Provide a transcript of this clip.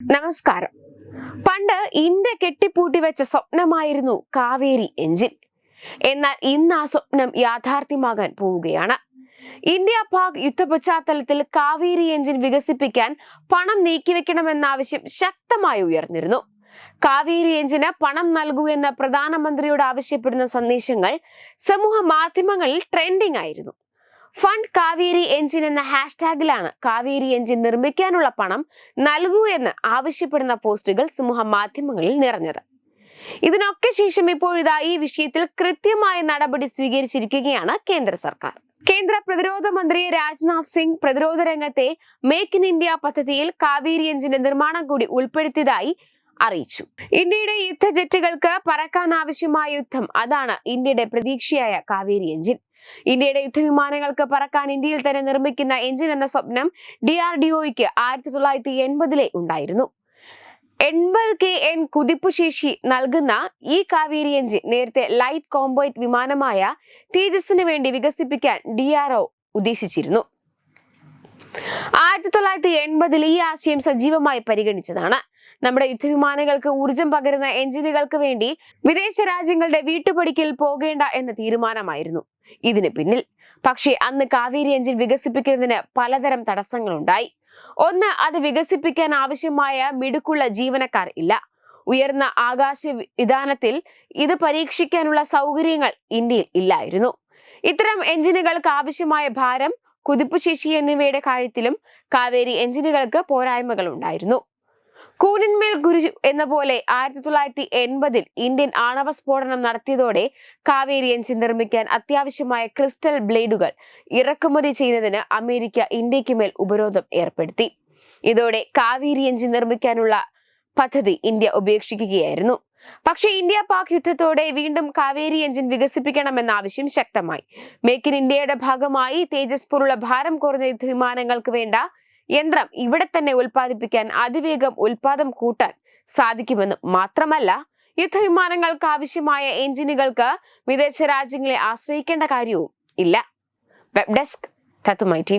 നമസ്കാരം. പണ്ട് ഇന്ത്യ കെട്ടിപ്പൂട്ടി വെച്ച സ്വപ്നമായിരുന്നു കാവേരി എഞ്ചിൻ. എന്നാൽ ഇന്ന് ആ സ്വപ്നം യാഥാർത്ഥ്യമാകാൻ പോവുകയാണ്. ഇന്ത്യ പാക് യുദ്ധ പശ്ചാത്തലത്തിൽ കാവേരി എഞ്ചിൻ വികസിപ്പിക്കാൻ പണം നീക്കിവെക്കണമെന്ന ആവശ്യം ശക്തമായി ഉയർന്നിരുന്നു. കാവേരി എഞ്ചിന് പണം നൽകൂ എന്ന് പ്രധാനമന്ത്രിയോട് ആവശ്യപ്പെടുന്ന സന്ദേശങ്ങൾ സമൂഹ മാധ്യമങ്ങളിൽ ട്രെൻഡിംഗ് ആയിരുന്നു. ഫണ്ട് കാവേരി എഞ്ചിൻ എന്ന ഹാഷ്ടാഗിലാണ് കാവേരി എഞ്ചിൻ നിർമ്മിക്കാനുള്ള പണം നൽകൂ എന്ന് ആവശ്യപ്പെടുന്ന പോസ്റ്റുകൾ സമൂഹ മാധ്യമങ്ങളിൽ നിറഞ്ഞത്. ഇതിനൊക്കെ ശേഷം ഇപ്പോഴിതാ ഈ വിഷയത്തിൽ കൃത്യമായ നടപടി സ്വീകരിച്ചിരിക്കുകയാണ് കേന്ദ്ര സർക്കാർ. കേന്ദ്ര പ്രതിരോധ മന്ത്രി രാജ്നാഥ് സിംഗ് പ്രതിരോധ രംഗത്തെ മേക്ക് ഇൻ ഇന്ത്യ പദ്ധതിയിൽ കാവേരി എഞ്ചിന്റെ നിർമ്മാണം കൂടി ഉൾപ്പെടുത്തിയതായി അറിയിച്ചു. ഇന്ത്യയുടെ യുദ്ധ ജെറ്റുകൾക്ക് പറക്കാൻ ആവശ്യമായ യുദ്ധം അതാണ് ഇന്ത്യയുടെ പ്രതീക്ഷയായ കാവേരി എഞ്ചിൻ. ഇന്ത്യയുടെ യുദ്ധവിമാനങ്ങൾക്ക് പറക്കാൻ ഇന്ത്യയിൽ തന്നെ നിർമ്മിക്കുന്ന എഞ്ചിൻ എന്ന സ്വപ്നം ഡി ആർ ഡി ഒയ്ക്ക് ആയിരത്തി തൊള്ളായിരത്തി എൺപതിലെ ഉണ്ടായിരുന്നു. എൺപത് കെ എൻ കുതിപ്പുശേഷി നൽകുന്ന ഈ കാവേരി എഞ്ചിൻ നേരത്തെ ലൈറ്റ് കോംബോയ്റ്റ് വിമാനമായ തേജസിന് വേണ്ടി വികസിപ്പിക്കാൻ ഡി ആർ ഒ ഉദ്ദേശിച്ചിരുന്നു. ആയിരത്തി തൊള്ളായിരത്തി എൺപതിൽ ഈ ആശയം സജീവമായി പരിഗണിച്ചതാണ്. നമ്മുടെ യുദ്ധവിമാനങ്ങൾക്ക് ഊർജം പകരുന്ന എഞ്ചിനുകൾക്ക് വേണ്ടി വിദേശ രാജ്യങ്ങളുടെ വീട്ടുപടിക്കൽ പോകേണ്ട എന്ന തീരുമാനമായിരുന്നു. ഇതിന് പിന്നിൽ പക്ഷേ അന്ന് കാവേരി എഞ്ചിൻ വികസിപ്പിക്കുന്നതിന് പലതരം തടസ്സങ്ങളുണ്ടായി. ഒന്ന് അത് വികസിപ്പിക്കാൻ ആവശ്യമായ മിടുക്കുള്ള ജീവനക്കാർ ഇല്ല. ഉയർന്ന ആകാശ വിധാനത്തിൽ ഇത് പരീക്ഷിക്കാനുള്ള സൗകര്യങ്ങൾ ഇന്ത്യയിൽ ഇല്ലായിരുന്നു. ഇത്തരം എഞ്ചിനുകൾക്ക് ആവശ്യമായ ഭാരം കുതിപ്പുശേഷി എന്നിവയുടെ കാര്യത്തിലും കാവേരി എഞ്ചിനുകൾക്ക് പോരായ്മകൾ ഉണ്ടായിരുന്നു. കൂനിന്മേൽ ഗുരു എന്ന പോലെ ആയിരത്തി തൊള്ളായിരത്തി എൺപതിൽ ഇന്ത്യൻ ആണവ സ്ഫോടനം നടത്തിയതോടെ കാവേരി എഞ്ചിൻ നിർമ്മിക്കാൻ അത്യാവശ്യമായ ക്രിസ്റ്റൽ ബ്ലേഡുകൾ ഇറക്കുമതി ചെയ്യുന്നതിന് അമേരിക്ക ഇന്ത്യയ്ക്ക് മേൽ ഉപരോധം ഏർപ്പെടുത്തി. ഇതോടെ കാവേരി എഞ്ചിൻ നിർമ്മിക്കാനുള്ള പദ്ധതി ഇന്ത്യ ഉപേക്ഷിക്കുകയായിരുന്നു. പക്ഷേ ഇന്ത്യ പാക് യുദ്ധത്തോടെ വീണ്ടും കാവേരി എഞ്ചിൻ വികസിപ്പിക്കണമെന്ന ആവശ്യം ശക്തമായി. മേക്ക് ഇൻ ഇന്ത്യയുടെ ഭാഗമായി തേജസ് പോലുള്ള ഭാരം കുറഞ്ഞ യുദ്ധവിമാനങ്ങൾക്ക് വേണ്ട യന്ത്രം ഇവിടെ തന്നെ ഉൽപ്പാദിപ്പിക്കാൻ അതിവേഗം ഉൽപാദം കൂട്ടാൻ സാധിക്കുമെന്ന് മാത്രമല്ല യുദ്ധവിമാനങ്ങൾക്ക് ആവശ്യമായ എഞ്ചിനുകൾക്ക് വിദേശ രാജ്യങ്ങളെ ആശ്രയിക്കേണ്ട കാര്യവും ഇല്ല. വെബ് ഡെസ്ക് തത്തുമൈ ടി